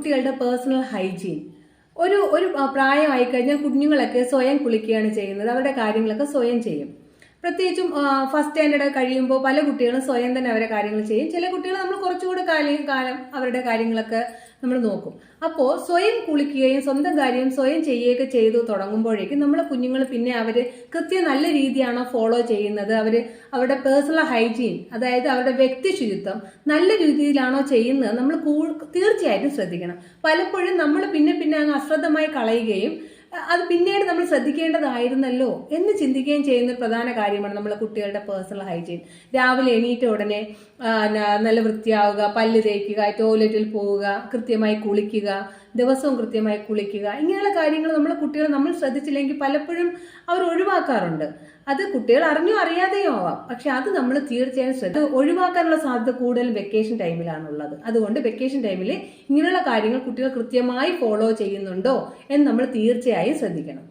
കുട്ടികളുടെ personal hygiene ഒരു ഒരു പ്രായമായി കഴിഞ്ഞാൽ കുഞ്ഞുങ്ങളൊക്കെ സ്വയം കുളിക്കുകയാണ് ചെയ്യുന്നത്. അവരുടെ കാര്യങ്ങളൊക്കെ സ്വയം ചെയ്യും. പ്രത്യേകിച്ചും ഫസ്റ്റ് സ്റ്റാൻഡേർഡ് കഴിയുമ്പോൾ പല കുട്ടികളും സ്വയം തന്നെ അവരെ കാര്യങ്ങൾ ചെയ്യും. ചില കുട്ടികൾ നമ്മൾ കുറച്ചുകൂടെ കാലം കാലം അവരുടെ കാര്യങ്ങളൊക്കെ നമ്മൾ നോക്കും. അപ്പോൾ സ്വയം കുളിക്കുകയും സ്വന്തം കാര്യം സ്വയം ചെയ്യുകയൊക്കെ ചെയ്തു തുടങ്ങുമ്പോഴേക്കും നമ്മളെ കുഞ്ഞുങ്ങൾ പിന്നെ അവർ കൃത്യം നല്ല രീതിയാണോ ഫോളോ ചെയ്യുന്നത്? അവർ അവരുടെ പേഴ്സണൽ ഹൈജീൻ അതായത് അവരുടെ വ്യക്തി ശുചിത്വം നല്ല രീതിയിലാണോ ചെയ്യുന്നത്? നമ്മൾ തീർച്ചയായിട്ടും ശ്രദ്ധിക്കണം. പലപ്പോഴും നമ്മൾ പിന്നെ പിന്നെ അങ്ങ് അശ്രദ്ധമായി കളയുകയും അത് പിന്നീട് നമ്മൾ ശ്രദ്ധിക്കേണ്ടതായിരുന്നല്ലോ എന്ന് ചിന്തിക്കുകയും ചെയ്യുന്ന പ്രധാന കാര്യമാണ് നമ്മളെ കുട്ടികളുടെ പേഴ്സണൽ ഹൈജീൻ രാവിലെ എണീറ്റ ഉടനെ നല്ല വൃത്തിയാവുക പല്ല് തേക്കുക ടോയ്ലറ്റിൽ പോവുക കൃത്യമായി കുളിക്കുക ദിവസവും കൃത്യമായി കുളിക്കുക. ഇങ്ങനെയുള്ള കാര്യങ്ങൾ നമ്മൾ കുട്ടികൾ നമ്മൾ ശ്രദ്ധിച്ചില്ലെങ്കിൽ പലപ്പോഴും അവർ ഒഴിവാക്കാറുണ്ട്. അത് കുട്ടികൾ അറിഞ്ഞോ അറിയാതെയോ ആവാം. പക്ഷെ അത് നമ്മൾ തീർച്ചയായും ശ്രദ്ധ ഒഴിവാക്കാനുള്ള സാധ്യത കൂടുതൽ വെക്കേഷൻ ടൈമിലാണുള്ളത് അതുകൊണ്ട് വെക്കേഷൻ ടൈമിൽ ഇങ്ങനെയുള്ള കാര്യങ്ങൾ കുട്ടികൾ കൃത്യമായി ഫോളോ ചെയ്യുന്നുണ്ടോ എന്ന് നമ്മൾ തീർച്ചയായും ശ്രദ്ധിക്കണം.